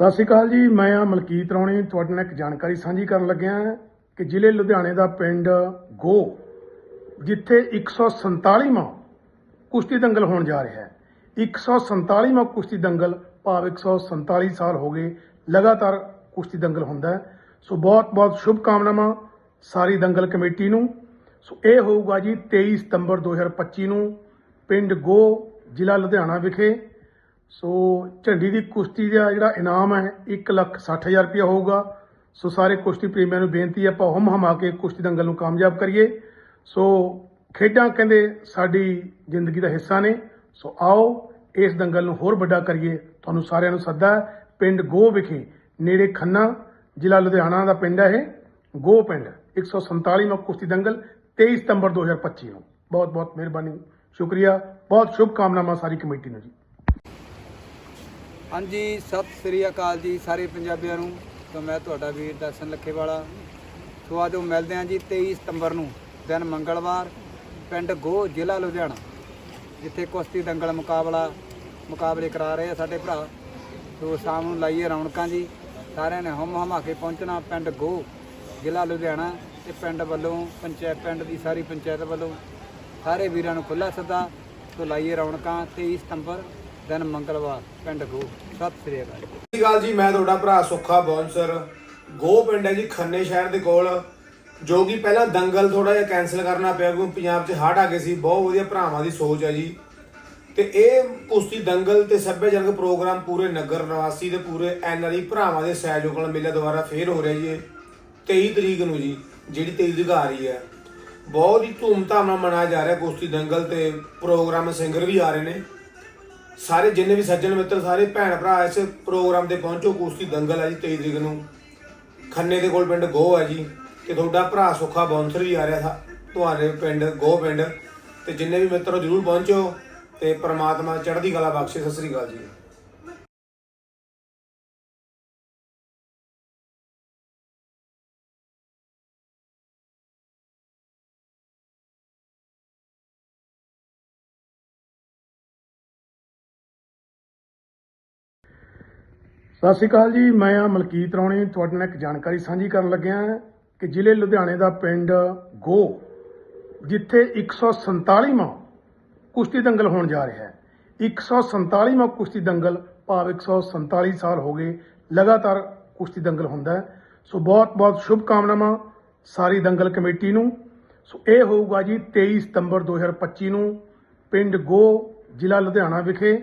ਸਤਿ ਸ਼੍ਰੀ ਅਕਾਲ ਜੀ, ਮੈਂ ਆ ਮਲਕੀਤ ਰੌਣੀ ਤੁਹਾਡੇ ਨਾਲ ਇੱਕ ਜਾਣਕਾਰੀ ਸਾਂਝੀ ਕਰਨ ਲੱਗਿਆ ਕਿ ਜ਼ਿਲ੍ਹੇ ਲੁਧਿਆਣੇ ਦਾ ਪਿੰਡ ਗੋ, ਜਿੱਥੇ 147ਵਾਂ ਕੁਸ਼ਤੀ ਦੰਗਲ ਹੋਣ ਜਾ ਰਿਹਾ ਹੈ। 147ਵਾਂ ਕੁਸ਼ਤੀ ਦੰਗਲ, ਭਾਵ 147 ਸਾਲ ਹੋ ਗਏ ਲਗਾਤਾਰ ਕੁਸ਼ਤੀ ਦੰਗਲ ਹੁੰਦਾ ਹੈ। ਸੋ ਬਹੁਤ ਬਹੁਤ ਸ਼ੁਭ ਕਾਮਨਾਵਾਂ ਸਾਰੀ ਦੰਗਲ ਕਮੇਟੀ ਨੂੰ। ਸੋ ਇਹ ਹੋਊਗਾ ਜੀ 23 ਸਤੰਬਰ 2025 ਨੂੰ ਪਿੰਡ ਗੋ, ਜ਼ਿਲ੍ਹਾ ਲੁਧਿਆਣਾ ਵਿਖੇ। ਸੋ ਝੰਡੀ ਦੀ ਕੁਸ਼ਤੀ ਦਾ ਜਿਹੜਾ ਇਨਾਮ ਹੈ 160000 ਰੁਪਇਆ ਹੋਊਗਾ। ਸੋ ਸਾਰੇ ਕੁਸ਼ਤੀ ਪ੍ਰੇਮੀਆਂ ਨੂੰ ਬੇਨਤੀ ਹੈ, ਆਪਾਂ ਹਮ ਹਮਾ ਕੇ ਕੁਸ਼ਤੀ ਦੰਗਲ ਨੂੰ ਕਾਮਯਾਬ ਕਰੀਏ। ਸੋ ਖੇਡਾਂ ਕਹਿੰਦੇ ਸਾਡੀ ਜ਼ਿੰਦਗੀ ਦਾ ਹਿੱਸਾ ਨੇ। ਸੋ ਆਓ ਇਸ ਦੰਗਲ ਨੂੰ ਹੋਰ ਵੱਡਾ ਕਰੀਏ। ਤੁਹਾਨੂੰ ਸਾਰਿਆਂ ਨੂੰ ਸੱਦਾ ਹੈ, ਪਿੰਡ ਗੋ ਵਿਖੇ ਨੇੜੇ ਖੰਨਾ, ਜ਼ਿਲ੍ਹਾ ਲੁਧਿਆਣਾ ਦਾ ਪਿੰਡ ਹੈ ਇਹ। ਗੋ ਪਿੰਡ 147ਵਾਂ ਕੁਸ਼ਤੀ ਦੰਗਲ 23 ਸਤੰਬਰ 2025 ਨੂੰ। ਬਹੁਤ ਬਹੁਤ ਮਿਹਰਬਾਨੀ, ਸ਼ੁਕਰੀਆ। ਬਹੁਤ ਸ਼ੁਭ ਕਾਮਨਾਵਾਂ ਸਾਰੀ ਕਮੇਟੀ ਨੂੰ ਜੀ। ਹਾਂਜੀ, ਸਤਿ ਸ੍ਰੀ ਅਕਾਲ ਜੀ ਸਾਰੇ ਪੰਜਾਬੀਆਂ ਨੂੰ। ਤਾਂ ਮੈਂ ਤੁਹਾਡਾ ਵੀਰ ਦਰਸ਼ਨ ਲੱਖੇਵਾਲਾ। ਸੋ ਆਜੋ ਮਿਲਦੇ ਹਾਂ ਜੀ 23 ਸਤੰਬਰ ਨੂੰ, ਦਿਨ ਮੰਗਲਵਾਰ, ਪਿੰਡ ਗੋ ਜ਼ਿਲ੍ਹਾ ਲੁਧਿਆਣਾ, ਜਿੱਥੇ ਕੁਸ਼ਤੀ ਦੰਗਲ ਮੁਕਾਬਲਾ, ਮੁਕਾਬਲੇ ਕਰਾ ਰਹੇ ਆ ਸਾਡੇ ਭਰਾ। ਸੋ ਸ਼ਾਮ ਨੂੰ ਲਾਈਏ ਰੌਣਕਾਂ ਜੀ। ਸਾਰਿਆਂ ਨੇ ਹਮ ਹਮਾ ਕੇ ਪਹੁੰਚਣਾ ਪਿੰਡ ਗੋ ਜ਼ਿਲ੍ਹਾ ਲੁਧਿਆਣਾ ਤੇ ਪਿੰਡ ਵੱਲੋਂ, ਪੰਚਾਇਤ ਪਿੰਡ ਦੀ ਸਾਰੀ ਪੰਚਾਇਤ ਵੱਲੋਂ। ਸਾਰੇ ਵੀਰਾਂ ਨੂੰ ਖੁੱਲਾ ਸੱਦਾ। ਸੋ ਲਾਈਏ ਰੌਣਕਾਂ 23 ਸਤੰਬਰ। ਦਿਨ ਮੰਗਲਵਾਰ, ਪਿੰਡ ਗੋ। ਸਤਿ ਸ੍ਰੀ ਅਕਾਲ ਸਤਿ ਸ਼੍ਰੀ ਅਕਾਲ ਜੀ, ਮੈਂ ਤੁਹਾਡਾ ਭਰਾ ਸੁੱਖਾ ਬੌਂਸਰ। ਗੋ ਪਿੰਡ ਹੈ ਜੀ, ਖੰਨੇ ਸ਼ਹਿਰ ਦੇ ਕੋਲ, ਜੋ ਕਿ ਪਹਿਲਾਂ ਦੰਗਲ ਥੋੜਾ ਜਿਹਾ ਕੈਨਸਲ ਕਰਨਾ ਪਿਆ, ਕਿਉਂਕਿ ਪੰਜਾਬ 'ਚ ਹੜ੍ਹ ਆ ਗਏ ਸੀ, ਬਹੁਤ ਵਧੀਆ ਭਰਾਵਾਂ ਦੀ ਸੋਚ ਹੈ ਜੀ। ਤੇ ਇਹ ਕੁਸ਼ਤੀ ਦੰਗਲ ਤੇ ਸੱਭਿਆਚਾਰਕ ਪ੍ਰੋਗਰਾਮ ਪੂਰੇ ਨਗਰ ਨਿਵਾਸੀ ਤੇ ਪੂਰੇ ਐਨਆਰਈ ਭਰਾਵਾਂ ਦੇ ਸਹਿਯੋਗ ਨਾਲ ਮੇਲਾ ਦੁਬਾਰਾ ਫੇਰ ਹੋ ਰਿਹਾ ਜੀ, ਇਹ 23 ਤਰੀਕ ਨੂੰ ਜੀ, ਜਿਹੜੀ 23 ਤਰੀਕ ਆ ਰਹੀ ਹੈ। ਬਹੁਤ ਹੀ ਧੂਮਧਾਮ ਨਾਲ ਮਨਾਇਆ ਜਾ ਰਿਹਾ ਕੁਸ਼ਤੀ ਦੰਗਲ ਤੇ ਪ੍ਰੋਗਰਾਮ ਸਿੰਗਰ ਵੀ ਆ ਰਹੇ ਨੇ। ਸਾਰੇ ਜਿੰਨੇ ਵੀ ਸੱਜਣ ਮਿੱਤਰ, ਸਾਰੇ ਭੈਣ ਭਰਾ ਇਸ ਪ੍ਰੋਗਰਾਮ ਤੇ ਪਹੁੰਚੋ। ਕੁਸ਼ਤੀ ਦੰਗਲ ਹੈ ਜੀ 23 ਤਰੀਕ ਨੂੰ। ਖੰਨੇ ਦੇ ਕੋਲ ਪਿੰਡ ਗੋ ਹੈ ਜੀ, ਤੇ ਤੁਹਾਡਾ ਭਰਾ ਸੁੱਖਾ ਬੌਂਸਰ ਵੀ ਆ ਰਿਹਾ ਥਾ ਤੁਹਾਡੇ ਪਿੰਡ, ਗੋ ਪਿੰਡ। ਤੇ ਜਿੰਨੇ ਵੀ ਮਿੱਤਰੋ ਜਰੂਰ ਪਹੁੰਚੋ, ਤੇ ਪ੍ਰਮਾਤਮਾ ਚੜ੍ਹਦੀ ਕਲਾ ਬਖਸ਼ੇ। ਸਤਿ ਸ੍ਰੀ ਅਕਾਲ ਜੀ। ਸਤਿ ਸ਼੍ਰੀ ਅਕਾਲ ਜੀ, ਮੈਂ ਆ ਮਲਕੀਤ ਰੌਣੀ ਤੁਹਾਡੇ ਨਾਲ ਇੱਕ ਜਾਣਕਾਰੀ ਸਾਂਝੀ ਕਰਨ ਲੱਗਿਆ ਕਿ ਜ਼ਿਲ੍ਹੇ ਲੁਧਿਆਣੇ ਦਾ ਪਿੰਡ ਗੋ ਜਿੱਥੇ 147ਵਾਂ ਕੁਸ਼ਤੀ ਦੰਗਲ ਹੋਣ ਜਾ ਰਿਹਾ ਹੈ। 147ਵਾਂ ਕੁਸ਼ਤੀ ਦੰਗਲ, ਭਾਵ 147 ਸਾਲ ਹੋ ਗਏ ਲਗਾਤਾਰ ਕੁਸ਼ਤੀ ਦੰਗਲ ਹੁੰਦਾ ਸੋ ਬਹੁਤ ਬਹੁਤ ਸ਼ੁਭ ਕਾਮਨਾਵਾਂ ਸਾਰੀ ਦੰਗਲ ਕਮੇਟੀ ਨੂੰ। ਸੋ ਇਹ ਹੋਊਗਾ ਜੀ 23 ਸਤੰਬਰ 2025 ਨੂੰ ਪਿੰਡ ਗੋ ਜ਼ਿਲ੍ਹਾ ਲੁਧਿਆਣਾ ਵਿਖੇ।